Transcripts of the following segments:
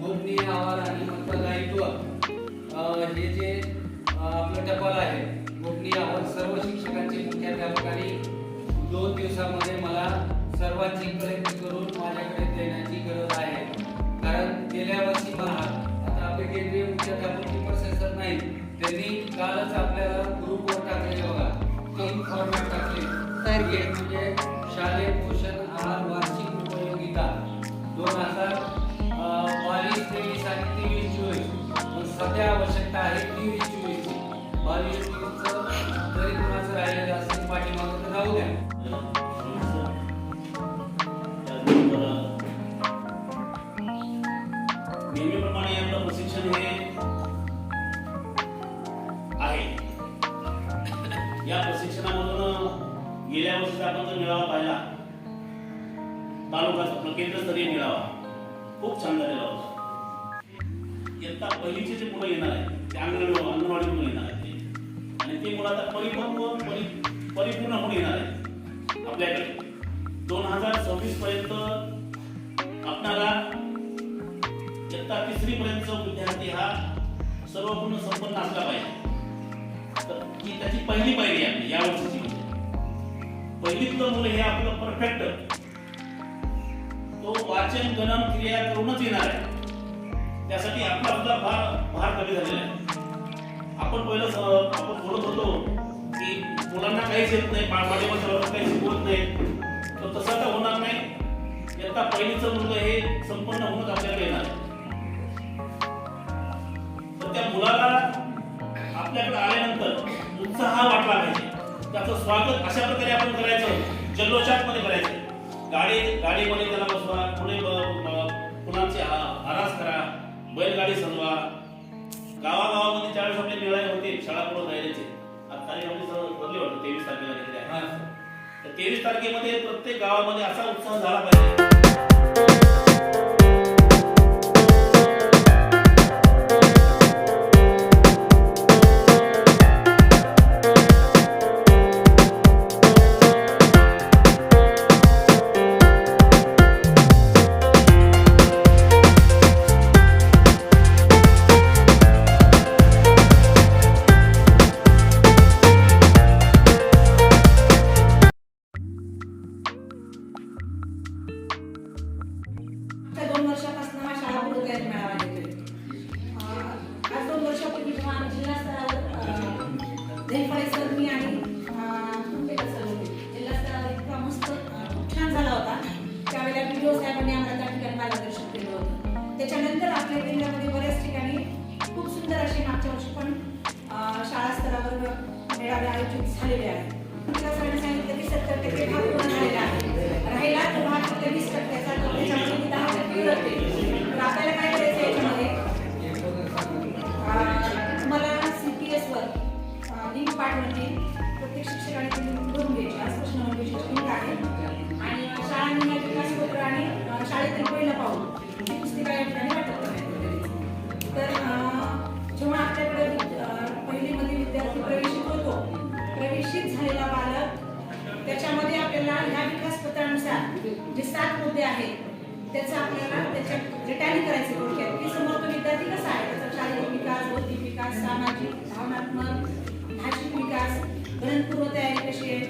गोपनीय अहवाल आणि मतदायित्व हे जे आपलं टपाल आहे गोपनीय सर्व शिक्षकांचे मुख्याध्यापकांनी दोन दिवसामध्ये मला सर्वांची कलेक्ट करून माझ्याकडे देण्याची गरज आहे. कारण गेल्या वर्षी मला आता आपले केंद्रीय मुख्याध्यापक टिपर सर नाही त्यांनी कालच आपल्याला ग्रुपवर टाकलेले बघा. तीन फॉर्मॅट टाकले. म्हणजे शालेय पोषण आहार वार्षिक दोन हजार बावीस तेवीस आणि तेवीस चोवीस पण सध्या आवश्यकता आहे तेवीस चोवीस. बावीस तेवीसचं जरी कुणाचं राहिलेलं असेल पाठीमागं तर राहू द्या. तालुकाचा आपला केंद्रस्तरीय मेळावा. खूप छान झालेला होता. इयत्ता पहिलीचे जे मुलं येणार आहे ते अंगणवाडी अंगणवाडी मुलं येणार आहेत. ते. आणि ते मुलं आता परिपक्व परि परिपूर्ण होऊन येणार आहे आपल्याकडे. दोन हजार सव्वीस पर्यंत आपणाला इयत्ता तिसरी पर्यंतचा विद्यार्थी हा सर्वपूर्ण संपन्न असला पाहिजे. तर ही त्याची पहिली पायरी आहे या वर्षीची. पहिलीतलं मुलं हे आपलं परफेक्ट तो वाचन गणन क्रिया करूनच येणार आहे. त्यासाठी आपला सुद्धा भार भार कमी झालेला आहे. आपण पहिलं आपण बोलत होतो की मुलांना काहीच येत नाही पाठीमध्ये काही शिकवत नाही. तर तसं तर होणार नाही. इयत्ता पहिलीचं मुलं हे संपन्न होऊनच आपल्याला येणार. तर त्या मुलाला आपल्याकडे आल्यानंतर उत्साह वाटला पाहिजे. त्याचं स्वागत अशा प्रकारे आपण करायचं जल्लोषात मध्ये करायचं. गाडी गाडीमध्ये त्याला बैलगाडी सजवा गावागावामध्ये ज्यावेळेस आपले मेळावे होते शाळा पुढे जायचे आता तारीख आपली बदली वाटतं तेवीस तारखेला घेतली आहे. हा. तर तेवीस तारखेमध्ये प्रत्येक गावामध्ये असा उत्साह झाला पाहिजे. त्याच्यामध्ये आपल्याला ह्या विकास पत्रानुसार जे सात मुद्दे आहेत त्याचं आपल्याला त्याच्या टॅली करायचे थोडक्यात. की समोर तो विद्यार्थी कसा आहे? त्याचा शारीरिक विकास बौद्धिक विकास सामाजिक भावनात्मक भाषिक विकास ग्रंथपूर्व तयारी कशी आहे?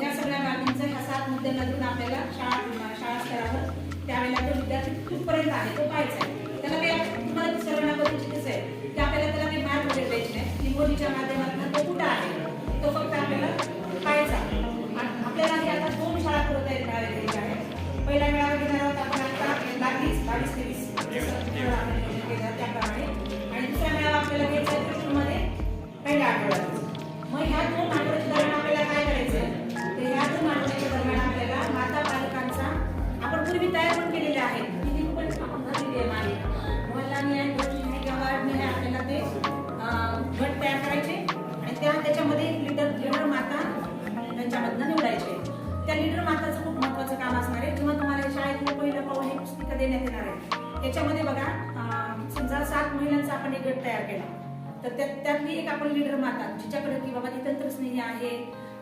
ह्या सगळ्या बाबींचं ह्या सात मुद्द्यांमधून आपल्याला शाळा शाळा स्तरावर त्यावेळेला तो विद्यार्थी कुठपर्यंत आहे तो पाहायचा आहे. त्याला काही तुम्हाला एक आपण लीडर माता जिच्याकडे की बाबा ती तंत्रस्नेही आहे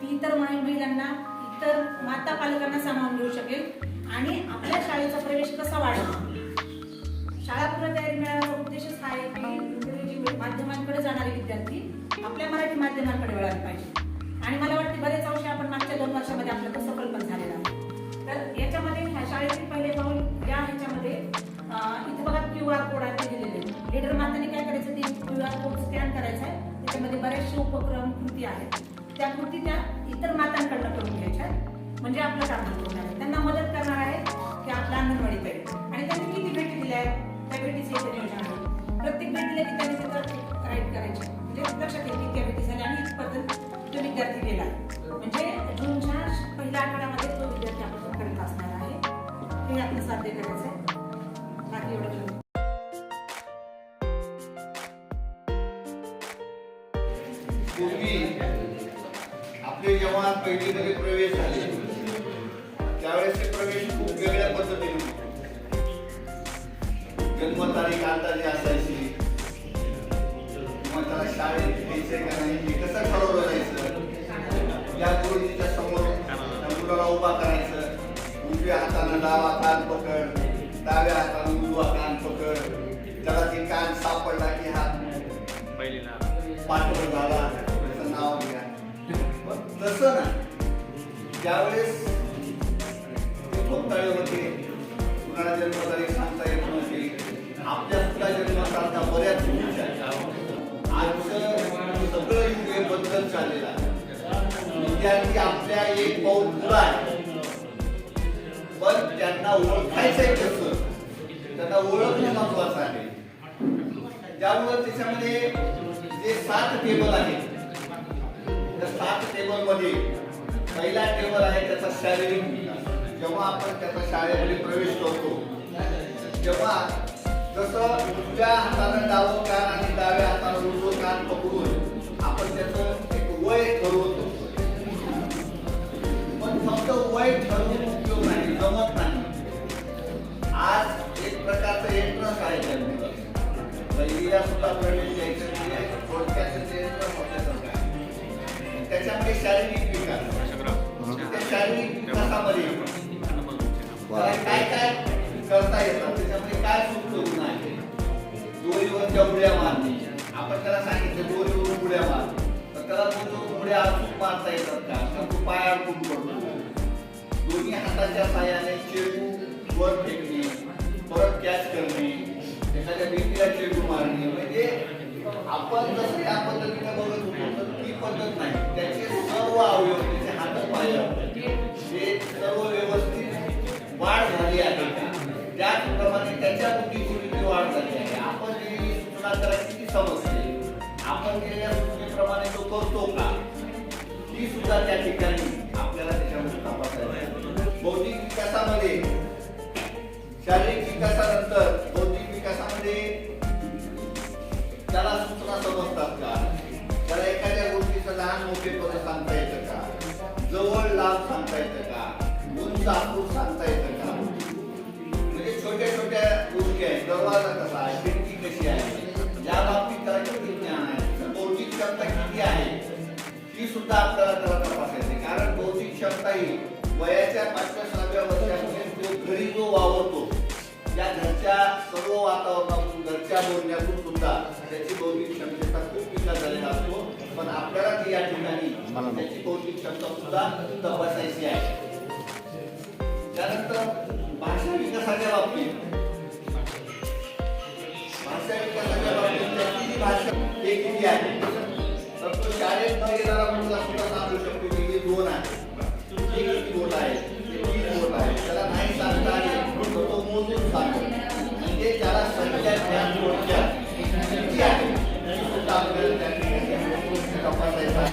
ती इतर महिलांना इतर माता पालकांना सामावून घेऊ शकेल. आणि आपल्या शाळेचा प्रवेश कसा वाढवा शाळा पूर्ण तयारी मिळाला उद्देशच हा आहे की माध्यमांकडे जाणारे विद्यार्थी आपल्या मराठी माध्यमांकडे वळायला पाहिजे. आणि मला वाटते बरेच अंश आपण मागच्या दोन वर्ष उपक्रम कृती आहेत त्या कृती त्या इतर मातांकडनं करून घ्यायच्या म्हणजे आपलं काम होणार आहे. त्यांना मदत करणार आहे की आपला अंगणवाडी अंगणवाडीकडे आणि त्यांनी किती भेटी दिल्या आहेत? त्या भेटीचे इथे नियोजन आहे. प्रत्येक भेटीला की त्यांनी तिथं राईट करायचे. म्हणजे लक्षात येईल इतक्या भेटी झाल्या आणि इथपर्यंत तो विद्यार्थी गेला आहे. पूर्वी आपले जेव्हा पहिलीमध्ये प्रवेश झाले त्यावेळेस प्रवेश खूप वेगळ्या पद्धतीने होते. जन्मतारीख अंदाजे असायची किंवा त्याला शाळेत घ्यायचे का नाही हे कसं ठरवलं जायचं या गुरुजीच्या समोर मुलाला उभा करायचं उजव्या हातानं डावा कान पकड डाव्या हातानं त्यावेळेस ते भोगताळे होते कुणाला जन्मतारीख सांगता येत नव्हती. आपल्या सुद्धा जन्मतारखा बऱ्याच आजचं सगळं युग हे बदलत चाललेलं आहे. विद्यार्थी आपल्या एक पाऊल पुढं आहे. पण त्यांना ओळखायचंय कसं? त्यांना ओळखणं महत्वाचं आहे. त्यामुळे त्याच्यामध्ये जे सात टेबल आहेत त्या सात टेबलमध्ये पहिला टेबल आहे त्याचा शारीरिक विकास जेव्हा आपण त्याचा शाळेमध्ये प्रवेश करतो तेव्हा जसं उजव्या हातानं डावं कान आणि डाव्या हातानं उजवं कान पकडून शारीरिक काय काय करता येतं? त्याच्यामध्ये काय सूक्त गुण आहे दोरीवरच्या उड्या मारणे. आपण त्याला सांगितलं दोरीवरून उड्या मार. तर त्याला दोरीवरून उड्या अचूक मारता येतात का? तर तो पाय अडकून पडतो. दोन्ही हाताच्या साह्याने चेंडू वर फेकणे परत कॅच करणे एखाद्या व्यक्तीला चेंडू मारणे. म्हणजे आपण जसे या पद्धतीने बघत होतो तर ती पद्धत नाही. समजते आपण केलेल्या सूचनेप्रमाणे तो करतो का? ही सुद्धा त्या ठिकाणी आपल्याला त्याच्यामध्ये तपासायला बौद्धिक विकासामध्ये शारीरिक विकासानंतर बौद्धिक विकासामध्ये त्याला सूचना समजतात का? त्याला एखाद्या गोष्टीचं लहान मोठेपण सांगता येतं का? जवळ लाभ सांगता येतं का? उंच आखून सांगता येतं का? म्हणजे छोट्या छोट्या गोष्टी आहेत. दरवाजा कसा आहे? सुद्धा आपल्याला त्याला तपासायचे कारण बौद्धिक क्षमता ही वयाच्या पाचव्या सहाव्या वर्षामध्ये तो घरी जो वावरतो या घरच्या सर्व वातावरणातून घरच्या बोलण्यातून सुद्धा त्याची बौद्धिक क्षमतेचा खूप विकास झालेला असतो पण आपल्याला ती या ठिकाणी त्याची बौद्धिक क्षमता सुद्धा तपासायची आहे. त्यानंतर भाषा विकासाच्या बाबतीत भाषा विकासाच्या बाबतीत त्याची जी भाषा हे किती आहे तर तो शाळेत न गेलेला